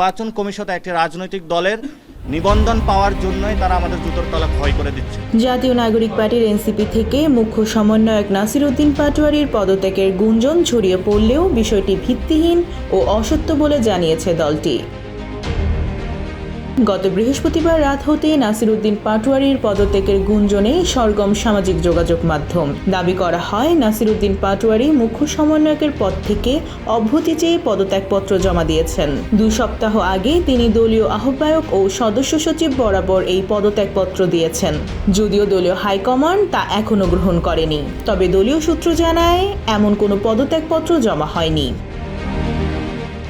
নির্বাচন কমিশন একটি রাজনৈতিক দলের নিবন্ধন পাওয়ার জন্যই তারা আমাদের জুতোর তলা ভয় করে দিচ্ছে। জাতীয় নাগরিক পার্টির এনসিপি থেকে মুখ্য সমন্বয়ক নাসির উদ্দিন পাটোয়ারির পদত্যাগের গুঞ্জন ছড়িয়ে পড়লেও বিষয়টি ভিত্তিহীন ও অসত্য বলে জানিয়েছে দলটি। গত বৃহস্পতিবার রাত হতে নাসির উদ্দিন পাটোয়ারির পদত্যাগের গুঞ্জনে সরগম সামাজিক যোগাযোগ মাধ্যম। দাবি করা হয় নাসির উদ্দিন পাটোয়ারি মুখ্য সমন্বয়কের পদ থেকে অব্যাহতি চেয়ে পদত্যাগপত্র জমা দিয়েছেন। দুই সপ্তাহ আগে তিনি দলীয় আহ্বায়ক ও সদস্য সচিব বরাবর এই পদত্যাগপত্র দিয়েছেন। যদিও দলীয় হাইকমান্ড তা এখনও গ্রহণ করেনি। তবে দলীয় সূত্র জানায়, এমন কোনো পদত্যাগপত্র জমা হয়নি।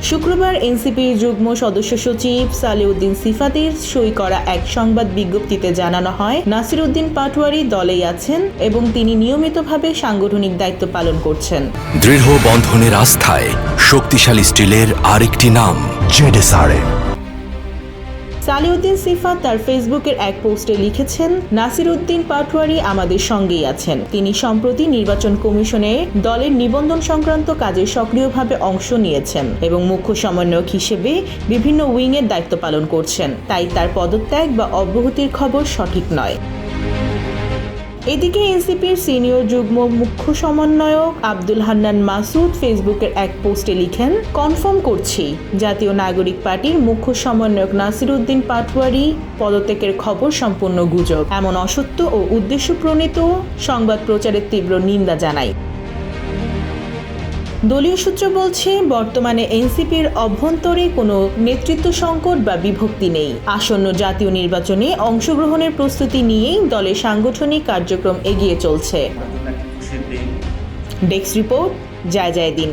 শুক্রবার এনসিপির যুগ্ম সদস্য সচিব সালেউদ্দিন সিফাতের সই করা এক সংবাদ বিজ্ঞপ্তিতে জানানো হয় নাসির পাটওয়ারি দলেই আছেন এবং তিনি নিয়মিতভাবে সাংগঠনিক দায়িত্ব পালন করছেন। দৃঢ় বন্ধনের আস্থায় শক্তিশালী স্টিলের আরেকটি নাম, জেডেসআরএম। সালিউদ্দিন সিফা তার ফেসবুকের এক পোস্টে লিখেছেন নাসির উদ্দিন পাটোয়ারি আমাদের সঙ্গেই আছেন। তিনি সম্প্রতি নির্বাচন কমিশনে দলের নিবন্ধন সংক্রান্ত কাজে সক্রিয়ভাবে অংশ নিয়েছেন এবং মুখ্য সমন্বয়ক হিসেবে বিভিন্ন উইংয়ের দায়িত্ব পালন করছেন। তাই তার পদত্যাগ বা অব্যাহতির খবর সঠিক নয়। এদিকে এনসিপির সিনিয়র যুগ্ম মুখ্য সমন্বয়ক আব্দুল হান্নান মাসুদ ফেসবুকের এক পোস্টে লিখেন, কনফার্ম করছি। জাতীয় নাগরিক পার্টির মুখ্য সমন্বয়ক নাসির উদ্দিন পাটওয়ারি পদত্যাগের খবর সম্পূর্ণ গুজব। এমন অসত্য ও উদ্দেশ্যপ্রণীত সংবাদ প্রচারের তীব্র নিন্দা জানাই দলীয় সূত্র বলছে বর্তমানে এনসিপির অভ্যন্তরে কোনো নেতৃত্ব সংকট বা বিভক্তি নেই। আসন্ন জাতীয় নির্বাচনে অংশগ্রহণের প্রস্তুতি নিয়েই দলের সাংগঠনিক কার্যক্রম এগিয়ে চলছে। ডেস্ক রিপোর্ট জয় জয় দিন